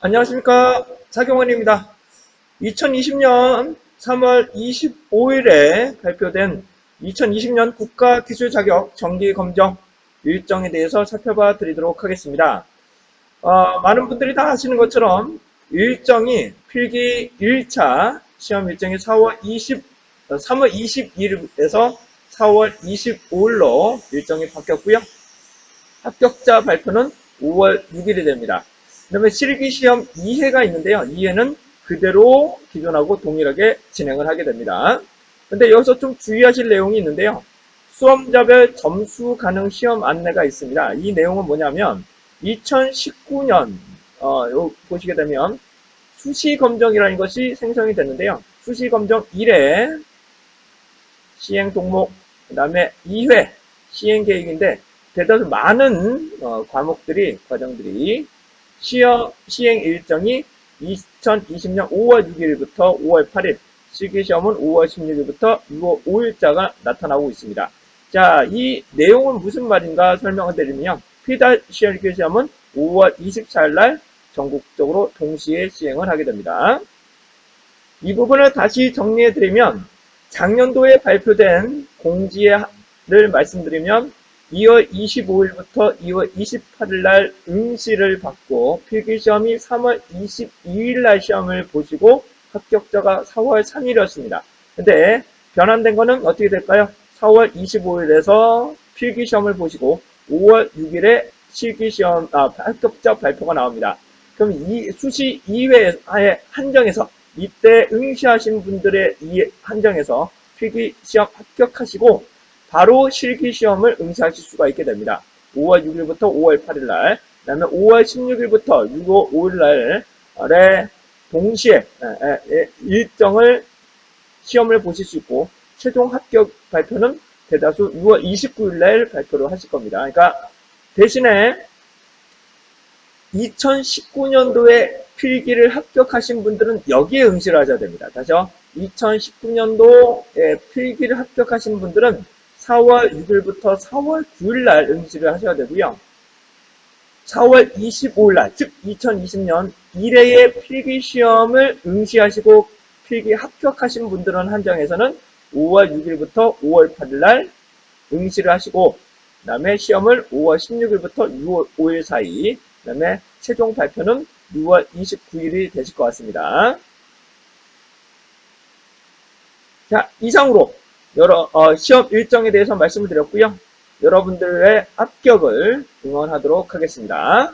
안녕하십니까. 차경원입니다. 2020년 3월 25일에 발표된 2020년 국가 기술 자격 정기 검정 일정에 대해서 살펴봐 드리도록 하겠습니다. 어, 많은 분들이 다 아시는 것처럼 일정이 필기 1차 시험 일정이 4월 20, 어, 3월 22일에서 4월 25일로 일정이 바뀌었고요. 합격자 발표는 5월 6일이 됩니다. 그 다음에 실기시험 2회가 있는데요. 2회는 그대로 기존하고 동일하게 진행을 하게 됩니다. 근데 여기서 좀 주의하실 내용이 있는데요. 수험자별 점수 가능 시험 안내가 있습니다. 이 내용은 뭐냐면 2019년 어, 요 보시게 되면 수시 검정이라는 것이 생성이 됐는데요. 수시 검정 1회 시행 동목 그다음에 2회 시행 계획인데 대다수 많은 어, 과목들이 과정들이 시험 시행 일정이 2020년 5월 6일부터 5월 8일 실기시험은 5월 16일부터 6월 5일자가 나타나고 있습니다. 자, 이 내용은 무슨 말인가 설명을 드리면 피다 실기시험은 5월 24일 날 전국적으로 동시에 시행을 하게 됩니다. 이 부분을 다시 정리해 드리면 작년도에 발표된 공지를 말씀드리면 2월 25일부터 2월 28일 날 응시를 받고 필기시험이 3월 22일 날 시험을 보시고 합격자가 4월 3일이었습니다. 근데 변환된 거는 어떻게 될까요? 4월 25일에서 필기시험을 보시고 5월 6일에 실기시험, 아, 합격자 발표가 나옵니다. 그럼 이 수시 2회에 한정해서 이때 응시하신 분들의 이 한정해서 필기시험 합격하시고 바로 실기시험을 응시하실 수가 있게 됩니다. 5월 6일부터 5월 8일 날, 그 다음에 5월 16일부터 6월 5일 날에 동시에 일정을 시험을 보실 수 있고 최종 합격 발표는 대다수 6월 29일 날 발표를 하실 겁니다. 그러니까 대신에 2019년도에 필기를 합격하신 분들은 여기에 응시를 하셔야 됩니다. 다시요. 2019년도에 필기를 합격하신 분들은 4월 6일부터 4월 9일 날 응시를 하셔야 되고요. 4월 25일 날, 즉 2020년 1회의 필기 시험을 응시하시고 필기 합격하신 분들은 한정에서는 5월 6일부터 5월 8일 날 응시를 하시고 그 다음에 시험을 5월 16일부터 6월 5일 사이 그 다음에 최종 발표는 6월 29일이 되실 것 같습니다. 자, 이상으로 여러 어, 시험 일정에 대해서 말씀을 드렸고요. 여러분들의 합격을 응원하도록 하겠습니다.